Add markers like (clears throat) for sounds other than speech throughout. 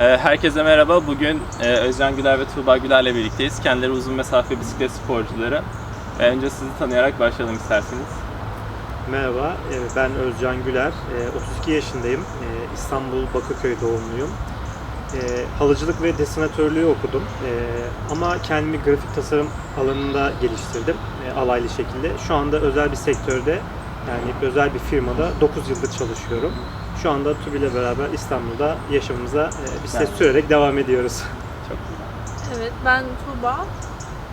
Ee, Herkese merhaba. Bugün e, Özcan Güler ve Tuğba Güler'le birlikteyiz. Kendileri uzun mesafe bisiklet sporcuları. Önce sizi tanıyarak başlayalım isterseniz. Merhaba, e, ben Özcan Güler. E, 32 yaşındayım. E, İstanbul Bakırköy doğumluyum. Halıcılık ve desenatörlüğü okudum. Ama kendimi grafik tasarım alanında geliştirdim alaylı şekilde. Şu anda özel bir sektörde, yani özel bir firmada 9 yıldır çalışıyorum. Şu anda TÜB ile beraber İstanbul'da yaşamımıza e, bisiklet Yani. sürerek devam ediyoruz. Çok güzel. Evet, ben Tuğba.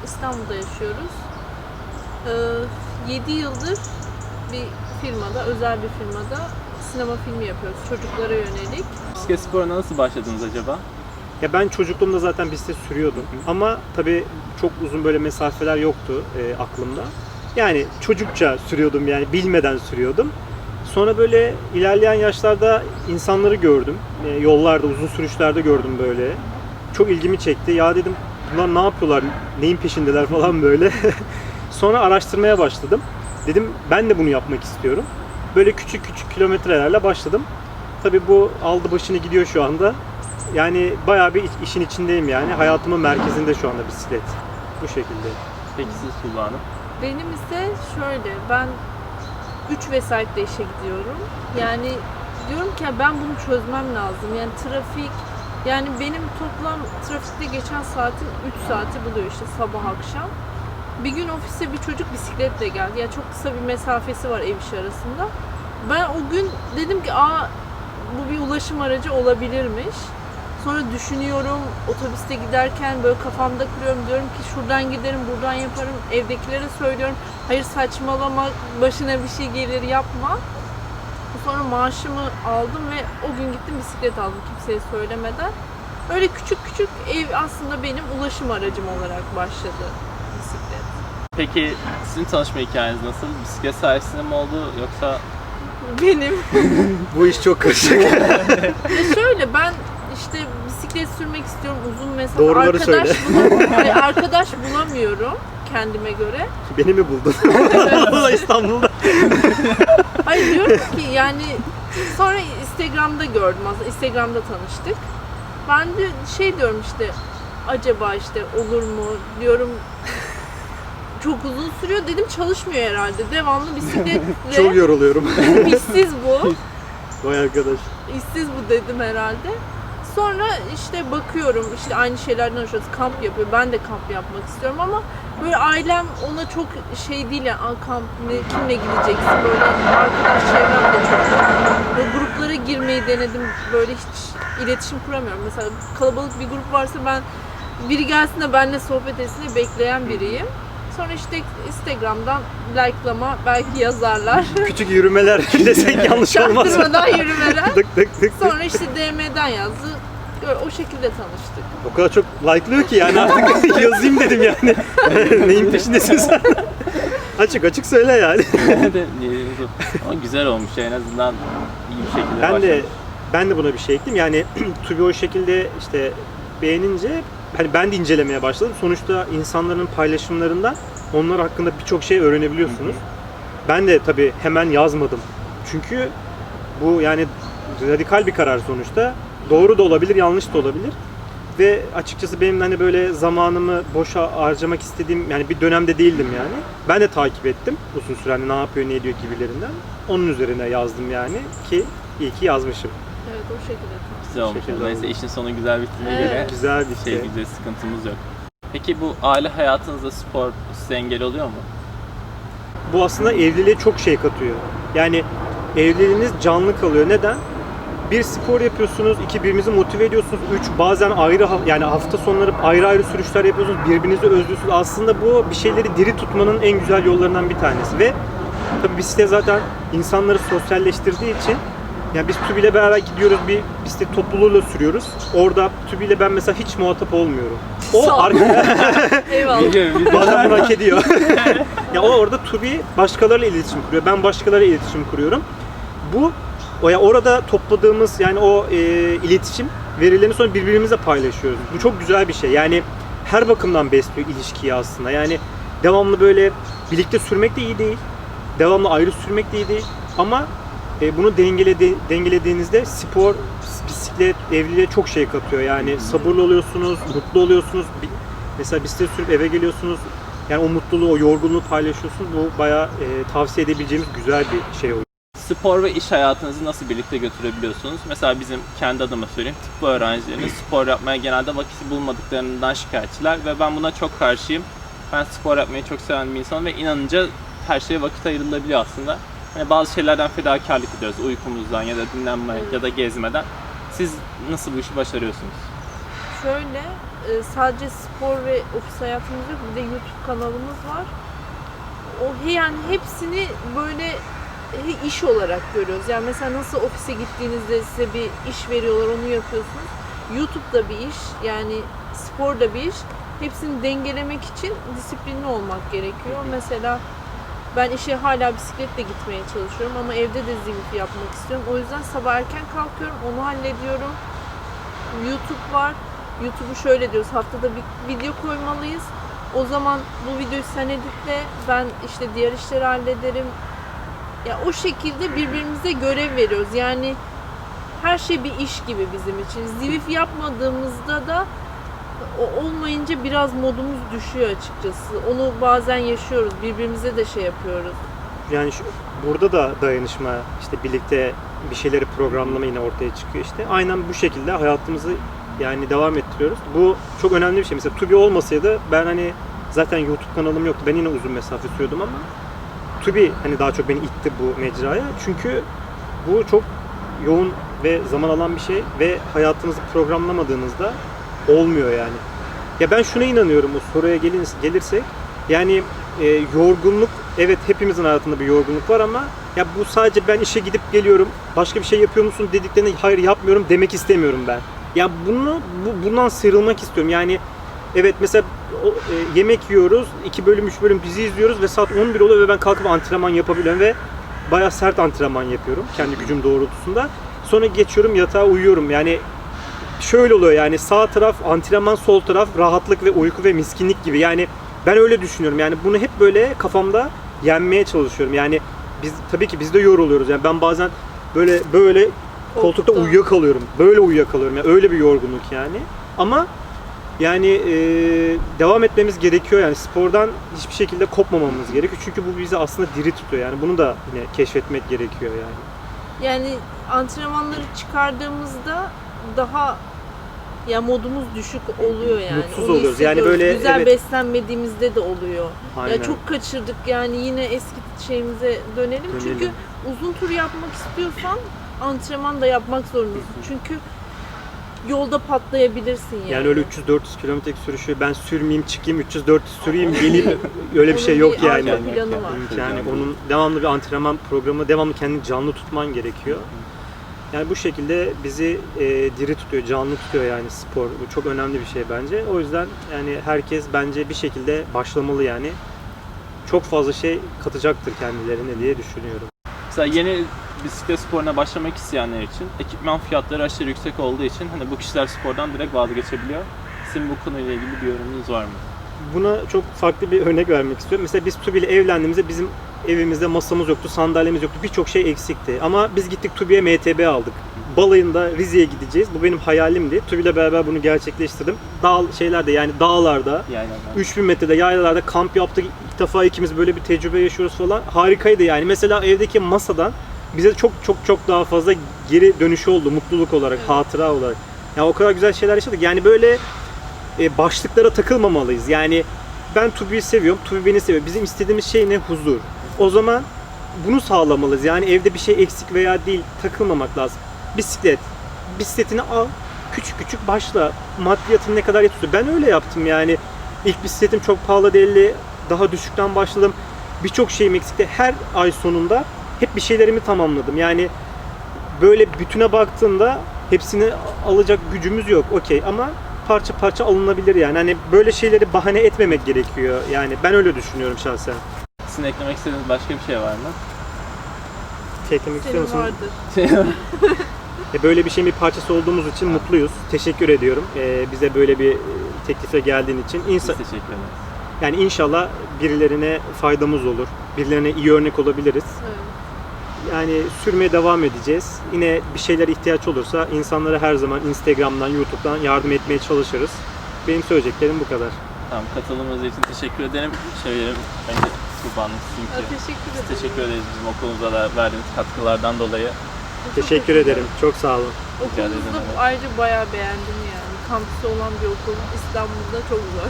İstanbul'da yaşıyoruz. Ee, 7 yıldır bir firmada, özel bir firmada sinema filmi yapıyoruz çocuklara yönelik. Bisiklet sporuna nasıl başladınız acaba? Ya ben çocukluğumda zaten bisiklet sürüyordum. Ama tabii çok uzun böyle mesafeler yoktu e, aklımda. Yani çocukça sürüyordum yani bilmeden sürüyordum. Sonra böyle ilerleyen yaşlarda insanları gördüm. E, yollarda, uzun sürüşlerde gördüm böyle. Çok ilgimi çekti. Ya dedim bunlar ne yapıyorlar, neyin peşindeler (laughs) falan böyle. Sonra araştırmaya başladım. Dedim ben de bunu yapmak istiyorum. Böyle küçük küçük kilometrelerle başladım. Tabii bu aldı başını gidiyor şu anda. Yani bayağı bir iş- işin içindeyim yani. Hayatımın merkezinde şu anda bisiklet. Bu şekilde. Peki siz Tuğba Hanım? Benim ise şöyle, ben 3 vesaitle işe gidiyorum. Yani diyorum ki ben bunu çözmem lazım. Yani trafik, yani benim toplam trafikte geçen saatim 3 saati buluyor işte sabah akşam. Bir gün ofise bir çocuk bisikletle geldi. Yani çok kısa bir mesafesi var ev işi arasında. Ben o gün dedim ki aa bu bir ulaşım aracı olabilirmiş. Sonra düşünüyorum, otobüste giderken böyle kafamda kuruyorum. Diyorum ki şuradan giderim, buradan yaparım. Evdekilere söylüyorum. Hayır saçmalama, başına bir şey gelir yapma. Sonra maaşımı aldım ve o gün gittim bisiklet aldım kimseye söylemeden. Öyle küçük küçük ev aslında benim ulaşım aracım olarak başladı bisiklet. Peki sizin tanışma hikayeniz nasıl? Bisiklet sayesinde mi oldu yoksa Benim (laughs) Bu iş çok karışık. (laughs) Ya şöyle ben işte bisiklet sürmek istiyorum uzun mesafe. Doğruları arkadaş söyle. bulam- Hayır, arkadaş bulamıyorum kendime göre. Beni mi buldun? (laughs) (laughs) İstanbul'da. Hayır diyorum ki yani sonra Instagram'da gördüm aslında Instagram'da tanıştık. Ben de şey diyorum işte acaba işte olur mu diyorum çok uzun sürüyor dedim çalışmıyor herhalde. Devamlı bisikletle Çok yoruluyorum. (laughs) işsiz bu. Vay arkadaş. İşsiz bu dedim herhalde. Sonra işte bakıyorum işte aynı şeylerden hoşlanıyoruz. Kamp yapıyor. Ben de kamp yapmak istiyorum ama böyle ailem ona çok şey değil yani "Aa, kamp ne, kimle gideceksin böyle arkadaş çevrem de çok. Böyle gruplara girmeyi denedim. Böyle hiç iletişim kuramıyorum. Mesela kalabalık bir grup varsa ben biri gelsin de benimle sohbet etsin diye bekleyen biriyim. Sonra işte Instagram'dan likelama belki yazarlar. (laughs) Küçük yürümeler (laughs) desek yanlış olmaz. Çaktırmadan yürümeler. tık tık tık. Sonra işte DM'den yazdı. O şekilde tanıştık. O kadar çok like'lıyor ki yani artık (laughs) yazayım dedim yani. (laughs) Neyin peşindesin sen? (laughs) açık açık söyle yani. de Ama güzel olmuş en azından iyi bir şekilde Ben de başlamış. ben de buna bir şey ekledim. Yani (clears throat) TÜBİ o şekilde işte beğenince hani ben de incelemeye başladım. Sonuçta insanların paylaşımlarından onlar hakkında birçok şey öğrenebiliyorsunuz. Ben de tabii hemen yazmadım. Çünkü bu yani radikal bir karar sonuçta. Doğru da olabilir, yanlış da olabilir. Ve açıkçası benim hani böyle zamanımı boşa harcamak istediğim yani bir dönemde değildim yani. Ben de takip ettim uzun süre hani ne yapıyor, ne ediyor gibilerinden. Onun üzerine yazdım yani ki iyi ki yazmışım. Evet o şekilde. Güzel olmuş. şekilde Neyse işin sonu güzel bittiğine Evet. göre Güzel bir şey de sıkıntımız yok. Peki bu aile hayatınızda spor size engel oluyor mu? Bu aslında evliliğe çok şey katıyor. Yani evliliğiniz canlı kalıyor. Neden? Bir spor yapıyorsunuz, iki birbirinizi motive ediyorsunuz, üç bazen ayrı yani hafta sonları ayrı ayrı sürüşler yapıyorsunuz, birbirinizi özlüyorsunuz. Aslında bu bir şeyleri diri tutmanın en güzel yollarından bir tanesi ve tabii bisiklet zaten insanları sosyalleştirdiği için yani biz TÜB ile beraber gidiyoruz bir bisiklet topluluğuyla sürüyoruz. Orada TÜB ile ben mesela hiç muhatap olmuyorum. O Sağ ol. arka, (laughs) Eyvallah. Adam bunu hak ediyor. (laughs) ya o orada Tubi başkalarıyla iletişim kuruyor. Ben başkalarıyla iletişim kuruyorum. Bu o ya orada topladığımız yani o e, iletişim verilerini sonra birbirimizle paylaşıyoruz. Bu çok güzel bir şey. Yani her bakımdan besliyor ilişkiyi aslında. Yani devamlı böyle birlikte sürmek de iyi değil. Devamlı ayrı sürmek de iyi değil. Ama E, bunu dengeledi, dengelediğinizde spor, bisiklet, evliliğe çok şey katıyor. Yani sabırlı oluyorsunuz, mutlu oluyorsunuz. Bir- Mesela bisiklet sürüp eve geliyorsunuz. Yani o mutluluğu, o yorgunluğu paylaşıyorsunuz. Bu bayağı e, tavsiye edebileceğimiz güzel bir şey oluyor. Spor ve iş hayatınızı nasıl birlikte götürebiliyorsunuz? Mesela bizim kendi adıma söyleyeyim. Tıp öğrencilerinin spor yapmaya genelde vakit bulmadıklarından şikayetçiler ve ben buna çok karşıyım. Ben spor yapmayı çok seven bir insanım ve inanınca her şeye vakit ayrılabiliyor aslında. Hani bazı şeylerden fedakarlık ediyoruz. Uykumuzdan ya da dinlenme ya da gezmeden. Siz nasıl bu işi başarıyorsunuz? Şöyle e, sadece spor ve ofis hayatımız yok. Bir de YouTube kanalımız var. O yani hepsini böyle iş olarak görüyoruz. Yani mesela nasıl ofise gittiğinizde size bir iş veriyorlar onu yapıyorsunuz. YouTube da bir iş. Yani spor da bir iş. Hepsini dengelemek için disiplinli olmak gerekiyor. Mesela ben işe hala bisikletle gitmeye çalışıyorum ama evde de zilif yapmak istiyorum. O yüzden sabah erken kalkıyorum, onu hallediyorum. YouTube var. YouTube'u şöyle diyoruz, haftada bir video koymalıyız. O zaman bu videoyu sen editle, ben işte diğer işleri hallederim. Ya o şekilde birbirimize görev veriyoruz. Yani her şey bir iş gibi bizim için. Zivif yapmadığımızda da o olmayınca biraz modumuz düşüyor açıkçası. Onu bazen yaşıyoruz. Birbirimize de şey yapıyoruz. Yani şu, burada da dayanışma, işte birlikte bir şeyleri programlama yine ortaya çıkıyor işte. Aynen bu şekilde hayatımızı yani devam ettiriyoruz. Bu çok önemli bir şey. Mesela Tubi olmasaydı ben hani zaten YouTube kanalım yoktu. Ben yine uzun mesafe sürüyordum ama Tubi hani daha çok beni itti bu mecraya. Çünkü bu çok yoğun ve zaman alan bir şey ve hayatınızı programlamadığınızda olmuyor yani. Ya ben şuna inanıyorum o soruya gelin, gelirsek. Yani e, yorgunluk evet hepimizin hayatında bir yorgunluk var ama ya bu sadece ben işe gidip geliyorum başka bir şey yapıyor musun dediklerine hayır yapmıyorum demek istemiyorum ben. Ya bunu bu, bundan sıyrılmak istiyorum. Yani evet mesela o, e, yemek yiyoruz, 2 bölüm 3 bölüm dizi izliyoruz ve saat 11 oluyor ve ben kalkıp antrenman yapabiliyorum ve bayağı sert antrenman yapıyorum kendi gücüm doğrultusunda. Sonra geçiyorum yatağa uyuyorum. Yani şöyle oluyor yani sağ taraf antrenman, sol taraf rahatlık ve uyku ve miskinlik gibi. Yani ben öyle düşünüyorum. Yani bunu hep böyle kafamda yenmeye çalışıyorum. Yani biz tabii ki biz de yoruluyoruz. Yani ben bazen böyle böyle koltukta Koltukta. uyuyakalıyorum. Böyle uyuyakalıyorum. Yani öyle bir yorgunluk yani. Ama yani e, devam etmemiz gerekiyor yani spordan hiçbir şekilde kopmamamız gerekiyor çünkü bu bizi aslında diri tutuyor yani bunu da yine keşfetmek gerekiyor yani. Yani antrenmanları çıkardığımızda daha ya modumuz düşük oluyor yani. Mutsuz Onu oluyoruz. Yani böyle, güzel evet. beslenmediğimizde de oluyor. Aynen. Ya çok kaçırdık yani yine eski şeyimize dönelim. Dönelim. Çünkü uzun tur yapmak istiyorsan antrenman da yapmak zorundasın. Çünkü yolda patlayabilirsin yani. Yani öyle 300-400 kilometre sürüşü ben sürmeyeyim çıkayım 300-400 süreyim geleyim (laughs) öyle bir şey yok bir yani. arka planı var. Yani onun devamlı bir antrenman programı, devamlı kendini canlı tutman gerekiyor. Yani bu şekilde bizi e, diri tutuyor, canlı tutuyor yani spor. Bu çok önemli bir şey bence. O yüzden yani herkes bence bir şekilde başlamalı yani. Çok fazla şey katacaktır kendilerine diye düşünüyorum. Mesela yeni bisiklet sporuna başlamak isteyenler için ekipman fiyatları aşırı yüksek olduğu için hani bu kişiler spordan direkt vazgeçebiliyor. Sizin bu konuyla ilgili bir yorumunuz var mı? Buna çok farklı bir örnek vermek istiyorum. Mesela biz Tubi ile evlendiğimizde bizim evimizde masamız yoktu, sandalyemiz yoktu. Birçok şey eksikti. Ama biz gittik Tubi'ye MTB aldık. Balayında Rize'ye gideceğiz. Bu benim hayalimdi. Tubi ile beraber bunu gerçekleştirdim. Dağ şeylerde yani dağlarda, Yani 3000 metrede yaylalarda kamp yaptık. İlk defa ikimiz böyle bir tecrübe yaşıyoruz falan. Harikaydı yani. Mesela evdeki masadan bize çok çok çok daha fazla geri dönüşü oldu mutluluk olarak, Evet. hatıra olarak. Ya o kadar güzel şeyler yaşadık. Yani böyle e, başlıklara takılmamalıyız. Yani ben Tubi'yi seviyorum, Tubi beni seviyor. Bizim istediğimiz şey ne? Huzur. O zaman bunu sağlamalıyız. Yani evde bir şey eksik veya değil takılmamak lazım. Bisiklet. Bisikletini al, küçük küçük başla. Maddiyatın ne kadar yetiyor. Ben öyle yaptım yani. İlk bisikletim çok pahalı değildi. Daha düşükten başladım. Birçok şeyim eksikti. Her ay sonunda hep bir şeylerimi tamamladım. Yani böyle bütüne baktığında hepsini alacak gücümüz yok. Okey ama parça parça alınabilir yani. Hani böyle şeyleri bahane etmemek gerekiyor. Yani ben öyle düşünüyorum şahsen. Sizin eklemek istediğiniz başka bir şey var mı? Şey eklemek istiyor Senin musun? vardır. (laughs) E, Böyle bir şeyin bir parçası olduğumuz için mutluyuz. Teşekkür ediyorum. E, bize böyle bir e, teklifle geldiğin için. Biz İnsan, teşekkür ederiz. yani inşallah birilerine faydamız olur. Birilerine iyi örnek olabiliriz. Evet. Yani sürmeye devam edeceğiz. Yine bir şeyler ihtiyaç olursa insanlara her zaman Instagram'dan, YouTube'dan yardım etmeye çalışırız. Benim söyleyeceklerim bu kadar. Tamam katılımınız için teşekkür ederim. Söyleyelim önce Ya, çünkü. teşekkür Biz ederim. teşekkür ederiz bizim okulumuza da verdiğiniz katkılardan dolayı. Çok Teşekkür ederim. Çok sağ olun. Rica ederim. Okulunuzu ayrıca bayağı beğendim yani. Kampüsü olan bir okul. İstanbul'da çok zor.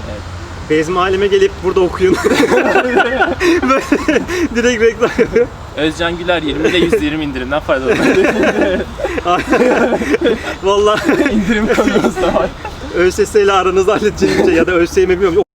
Bezmi halime gelip burada okuyun. (laughs) Böyle direkt reklam yapıyor. Özcan Güler 20'de 120 indirimden faydalanın. Vallahi İndirim konumuz da var. ÖSS ile aranızda halledeceğim bir şey ya da ÖSYM bilmiyorum.